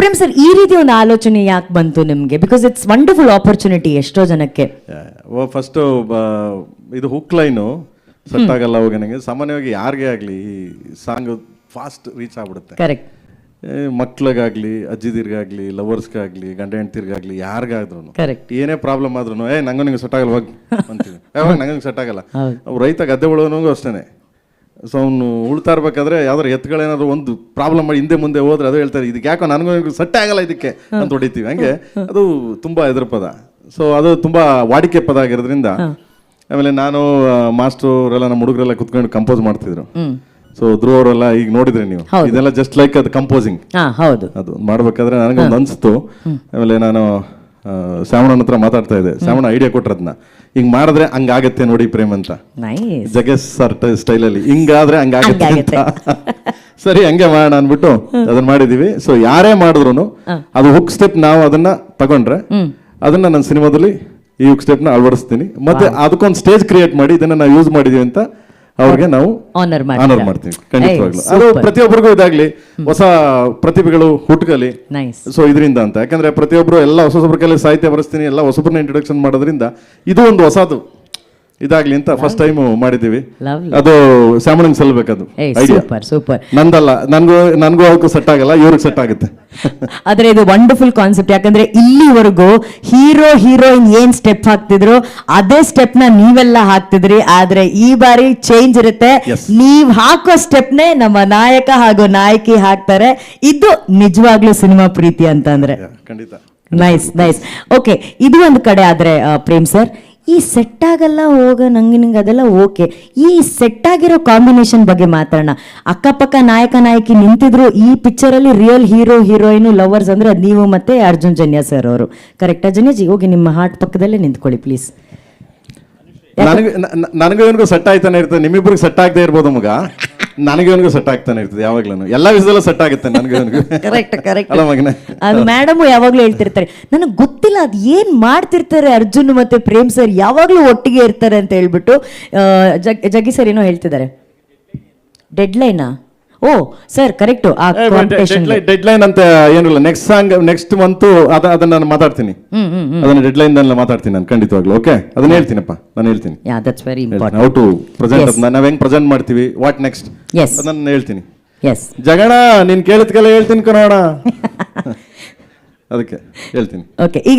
Prem sir ಈ ರೀತಿ ಒಂದು ಆಲೋಚನೆ ಯಾಕೆ ಬಂತು ನಿಮಗೆ? ಬಿಕಾಸ್ ಇಟ್ಸ್ ವಂಡರ್ಫುಲ್ ಆಪರ್ಚುನಿಟಿ ಎಷ್ಟೋ ಜನಕ್ಕೆ. ಓ ಫಸ್ಟು ಇದು ಹುಕ್ ಲೈನು ಸೆಟ್ ಆಗಲ್ಲ ಅವಾಗ ನನಗೆ. ಸಾಮಾನ್ಯವಾಗಿ ಯಾರಿಗೆ ಆಗಲಿ ಈ ಸಾಂಗ್ ಫಾಸ್ಟ್ ರೀಚ್ ಆಗ್ಬಿಡುತ್ತೆ. ಕರೆಕ್ಟ್ ಮಕ್ಳಿಗಾಗ್ಲಿ ಅಜ್ಜಿದಿರ್ಗಾಗ್ಲಿ ಲವರ್ಸ್ಗಾಗ್ಲಿ ಗಂಡ ಹೆಂಡ್ತಿರ್ಗಾಗ್ಲಿ ಯಾರಿಗಾದ್ರೂ ಕರೆಕ್ಟ್ ಏನೇ ಪ್ರಾಬ್ಲಮ್ ಆದ್ರೂ ಏ ನಂಗೂ ನಿಂಗೆ ಸೆಟ್ ಆಗಲ್ಲ ಹೋಗಿ. ಅಂತೀವಿ. ಯಾವಾಗ ನಂಗೆ ಸೆಟ್ ಆಗಲ್ಲ. ರೈತ ಗದ್ದೆ ಉಳೋನಿಗೂ ಅಷ್ಟೇ ಸೊ ಅವನು ಉಳ್ತಾ ಇರ್ಬೇಕಾದ್ರೆ ಯಾವ್ದಾರು ಎತ್ಗಳೇನಾದ್ರು ಒಂದು ಪ್ರಾಬ್ಲಮ್ ಮಾಡಿ ಹಿಂದೆ ಮುಂದೆ ಹೋದ್ರೆ ಅದು ಹೇಳ್ತಾರೆ ಇದಕ್ಕೆ ಯಾಕೋ ನನಗೂ ಸಟ್ಟೆ ಆಗಲ್ಲ ಇದಕ್ಕೆ? ಅಂತ ಹೊಡಿತೀವಿ. ಹಂಗೆ ಅದು ತುಂಬಾ ಎದುರು ಪದ. ಸೊ ಅದು ತುಂಬಾ ವಾಡಿಕೆ ಪದ ಆಗಿರೋದ್ರಿಂದ ಆಮೇಲೆ ನಾನು ಮಾಸ್ಟ್ರು ಅವರೆಲ್ಲ ನಮ್ಮ ಹುಡುಗರೆಲ್ಲ ಕುತ್ಕೊಂಡು ಕಂಪೋಸ್ ಮಾಡ್ತಿದ್ರು. ಸೊ ಧ್ರುವ ಅವರೆಲ್ಲ ಈಗ ನೋಡಿದ್ರೆ ನೀವು. ಇದೆಲ್ಲ ಜಸ್ಟ್ ಲೈಕ್ ಅದು ಕಂಪೋಸಿಂಗ್ ಹೌದು. ಅದು ಮಾಡ್ಬೇಕಾದ್ರೆ ನನಗೊಂದು ಅನ್ಸ್ತು. ಆಮೇಲೆ ನಾನು ಶ್ಯಾಮಣ್ಣನ ಹತ್ರ ಮಾತಾಡ್ತಾ ಇದೆ. ಶ್ಯಾಮಣ್ಣ ಐಡಿಯಾ ಕೊಟ್ರದ್ನ. ಹಿಂಗ್ ಮಾಡಿದ್ರೆ ಹಂಗಾಗತ್ತೆ ನೋಡಿ ಪ್ರೇಮ್ ಅಂತ. ಜಗಸ್ ಸರ್ ಸ್ಟೈಲಲ್ಲಿ ಹಿಂಗಾದ್ರೆ ಹಂಗಾಗತ್ತೆ ಅಂತ. ಸರಿ ಹಂಗೆ ಮಾಡೋಣ ಅನ್ಬಿಟ್ಟು ಅದನ್ನ ಮಾಡಿದೀವಿ. ಸೊ ಯಾರೇ ಮಾಡಿದ್ರು ಅದು ಹುಕ್ ಸ್ಟೆಪ್ ನಾವು ಅದನ್ನ ತಗೊಂಡ್ರೆ ಅದನ್ನ ನನ್ನ ಸಿನಿಮಾದಲ್ಲಿ ಈ ಹುಕ್ ಸ್ಟೆಪ್ನ ಅಳವಡಿಸ್ತೀನಿ. ಮತ್ತೆ ಅದಕ್ಕೊಂದು ಸ್ಟೇಜ್ ಕ್ರಿಯೇಟ್ ಮಾಡಿ ಇದನ್ನ ನಾವು ಯೂಸ್ ಮಾಡಿದೀವಿ ಅಂತ ಅವ್ರಿಗೆ ನಾವು ಆನರ್ ಆನರ್ ಮಾಡ್ತೀವಿ. ಖಂಡಿತವಾಗ್ಲು. ಅದು ಪ್ರತಿಯೊಬ್ಬರಿಗೂ ಇದಾಗ್ಲಿ ಹೊಸ ಪ್ರತಿಭೆಗಳು ಹುಟ್ಟುಕಲಿ ನೈಸ್ ಸೊ ಇದರಿಂದ ಅಂತ. ಯಾಕಂದ್ರೆ ಪ್ರತಿಯೊಬ್ಬರು ಎಲ್ಲ ಹೊಸ ಹೊಸಬ್ರ ಕೈಲಿ ಸಾಹಿತ್ಯ ಬರೆಸ್ತೀನಿ ಎಲ್ಲ ಹೊಸಬ್ರನ್ನ ಇಂಟ್ರೊಡಕ್ಷನ್ ಮಾಡೋದ್ರಿಂದ ಇದು ಒಂದು ಹೊಸದು. ಇದಾಗ್ಲಿ ಅಂತ ಫಸ್ಟ್ ಟೈಮ್ ಮಾಡಿದ್ದೀವಿ. ಅದು ಸ್ಯಾಮಣಂಗ್ ಸಲ್ಬೇಕದು ಸೂಪರ್ ಸೂಪರ್ ನಂದಲ್ಲ ನನ್ಗೂ ನನ್ಗೂ ಅವಕ್ಕೂ ಸೆಟ್ ಆಗಲ್ಲ ಇವ್ರಿಗೆ ಸೆಟ್ ಆಗುತ್ತೆ. ಆದ್ರೆ ಇದು ವಂಡರ್ಫುಲ್ ಕಾನ್ಸೆಪ್ಟ್ ಯಾಕಂದ್ರೆ ಇಲ್ಲಿವರೆಗೂ ಹೀರೋ ಹೀರೋಯಿನ್ ಏನ್ ಸ್ಟೆಪ್ ಹಾಕ್ತಿದ್ರು ಅದೇ ಸ್ಟೆಪ್ನ ನೀವೆಲ್ಲ ಹಾಕ್ತಿದ್ರಿ. ಆದ್ರೆ ಈ ಬಾರಿ ಚೇಂಜ್ ಇರುತ್ತೆ. ನೀವ್ ಹಾಕೋ ಸ್ಟೆಪ್ ನೇ ನಮ್ಮ ನಾಯಕ ಹಾಗೂ ನಾಯಕಿ ಹಾಕ್ತಾರೆ. ಇದು ನಿಜವಾಗ್ಲೂ ಸಿನಿಮಾ ಪ್ರೀತಿ ಅಂತಂದ್ರೆ ಖಂಡಿತ. ನೈಸ್ ನೈಸ್ ಓಕೆ ಇದು ಒಂದು ಕಡೆ ಆದ್ರೆ ಪ್ರೇಮ್ ಸರ್ ಈ ಸೆಟ್ ಆಗಲ್ಲ, ಹೋಗ, ನಂಗೆ ನಿಂಗೆ ಅದೆಲ್ಲ ಓಕೆ ಈ ಸೆಟ್ ಆಗಿರೋ ಕಾಂಬಿನೇಷನ್ ಬಗ್ಗೆ ಮಾತಾಡೋಣ. ಅಕ್ಕಪಕ್ಕ ನಾಯಕ, ನಾಯಕಿ ನಿಂತಿದ್ರು, ಈ ಪಿಕ್ಚರ್ ಅಲ್ಲಿ ರಿಯಲ್ ಹೀರೋ ಹೀರೋಯಿನ್ ಲವರ್ಸ್ ಅಂದ್ರೆ ಅದ್ ನೀವು ಮತ್ತೆ ಅರ್ಜುನ್ ಜನ್ಯ ಸರ್ ಅವರು. ಕರೆಕ್ಟಾ ಜನ್ಯಜಿ ಹೋಗಿ ನಿಮ್ಮ ಹಾರ್ಟ್ ಪಕ್ಕದಲ್ಲೇ ನಿಂತ್ಕೊಳ್ಳಿ ಪ್ಲೀಸ್ ನನಗೆ ನನಗೂ ಸೆಟ್ ಆಯ್ತಾನೆ ಇರ್ತದೆ. ನಿಮ್ಮಿಬ್ರಿಗೆ ಸೆಟ್ ಆಗದೆ ಇರ್ಬೋದು ಮಗ. ನನಗೆ ಸೆಟ್ ಆಗ್ತಾನೆ ಇರ್ತದೆ ಯಾವಾಗ್ಲೂ ಎಲ್ಲ ವಿಷಯದಲ್ಲೂ ಸೆಟ್ ಆಗುತ್ತೆ ನನಗೆ ಕರೆಕ್ಟ್ ಕರೆಕ್ಟ್ ಅಲ್ಲ ಮಗನ. ಅದು ಮೇಡಮ್ ಯಾವಾಗ್ಲೂ ಹೇಳ್ತಿರ್ತಾರೆ ನನಗೆ ಗೊತ್ತಿಲ್ಲ ಅದು ಏನ್ ಮಾಡ್ತಿರ್ತಾರೆ ಅರ್ಜುನ್ ಮತ್ತೆ ಪ್ರೇಮ್ ಸರ್ ಯಾವಾಗ್ಲೂ ಒಟ್ಟಿಗೆ ಇರ್ತಾರೆ ಅಂತ ಹೇಳ್ಬಿಟ್ಟು ಜಗ್ಗಿ ಸರ್ ಏನೋ ಹೇಳ್ತಿದ್ದಾರೆ. ಡೆಡ್ ಲೈನಾ ಓ ಸರ್ ಕರೆಕ್ಟ್ ಆ ಕಾಂಪಿಟೇಷನ್ ಡೆಡ್ ಲೈನ್ ಅಂತ ಏನಿಲ್ಲ. ನೆಕ್ಸ್ಟ್ ಸಾಂಗ್ ನೆಕ್ಸ್ಟ್ ಮಂತ್ ಅದ ಅದನ್ನ ನಾನು ಮಾತಾಡ್ತೀನಿ. ಅದನ್ನ ಡೆಡ್ ಲೈನ್ ಮಾತಾಡ್ತೀನಿ ನಾನು ಖಂಡಿತವಾಗ್ಲೂ. ಓಕೆ ಅದನ್ನ ಹೇಳ್ತೀನಪ್ಪ. ನಾನು ಹೇಳ್ತೀನಿ. Yeah that's very important how to present ನಾವ್ ಹೆಂಗ್ ಪ್ರೆಸೆಂಟ್ ಮಾಡ್ತೀವಿ? ವಾಟ್ ನೆಕ್ಸ್ಟ್ ಎಸ್ ಅದನ್ನ ಹೇಳ್ತೀನಿ. ಎಸ್ ಜಗಣ ನೀನ್ ಕೇಳಿದ್ಕೆಲ್ಲ ಹೇಳ್ತೀನಿ ಕಣೋಣ. ಅದಕ್ಕೆ ಹೇಳ್ತೀನಿ. ಓಕೆ ಈಗ